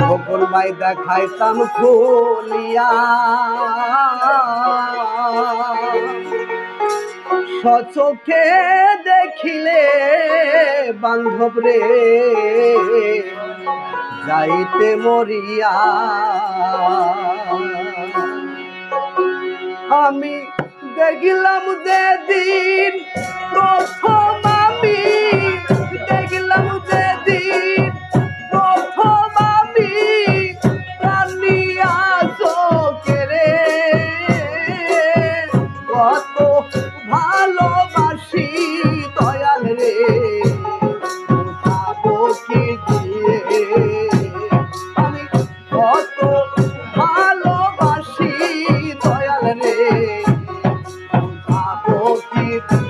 বকুল ভাই দেখাইতাম খুলিয়া সচোখে দেখিলে বান্ধব রে যাইতে মরিয়া। আমি দেখিলাম যে দিন ভালোবাসি দয়াল রে। কি দিয়ে? আমি কত ভালোবাসি দয়াল রে। কি দিয়ে?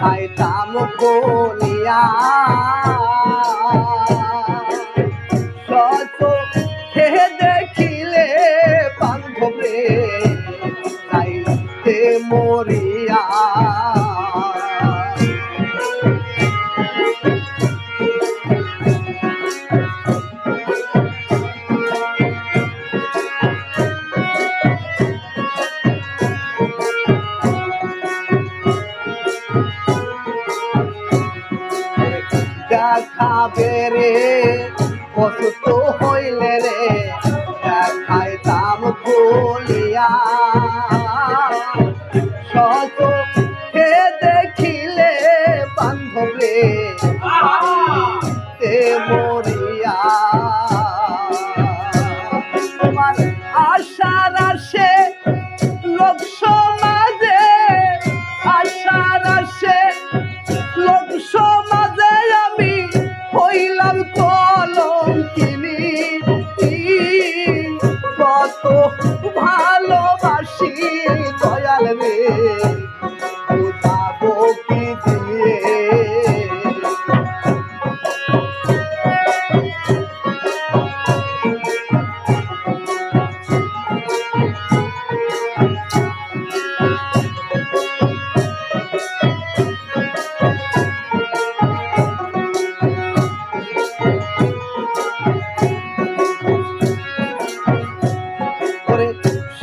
দেখাইতাম বলিয়া রে প্রস্তুত হইলে রে দেখাইতাম খুলিয়া সত হে দেখিলে বান্ধব রে, তে মরিয়া। তোমার আশার আসে লোক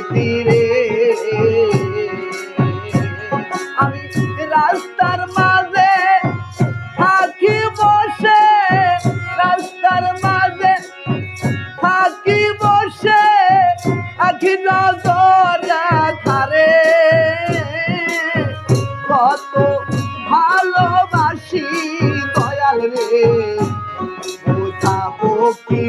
স্মৃতি রে আমি রাস্তার মাঝে থাকি বসে, রাস্তার মাঝে থাকি বসে, আখি নজর কত ভালোবাসি দয়াল রে কি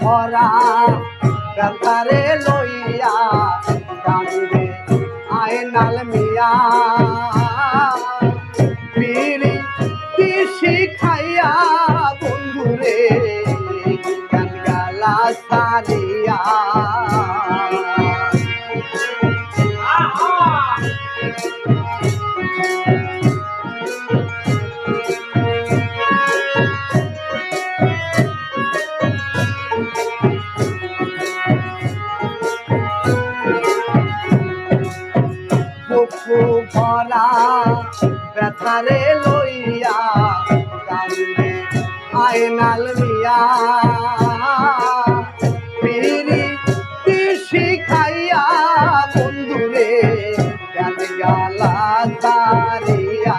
ভরা ব্যথারে লইয়া কান্দে আয়নাল মিয়া। বিড়ি ব্যথারে লইয়া কান্দে আয়নাল মিয়া। পিরি তিসি খাইয়া বন্ধুরে গান গালা তারিয়া।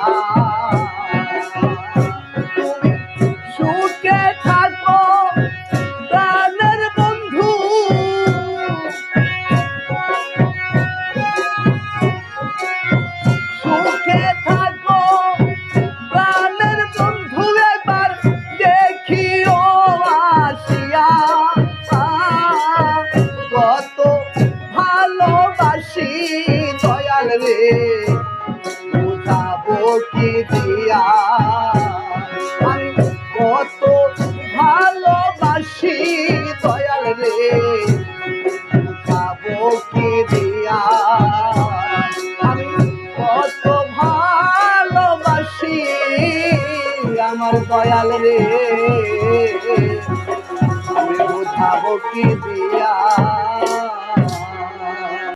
দয়াল রে, বুঝাবো কি দিয়া? আমি কত ভালোবাসি দয়াল রে, বুঝাবো কি দিয়া? আমি কত ভালোবাসি আমার দয়াল রে, আমি বুঝাবো কি দিয়া?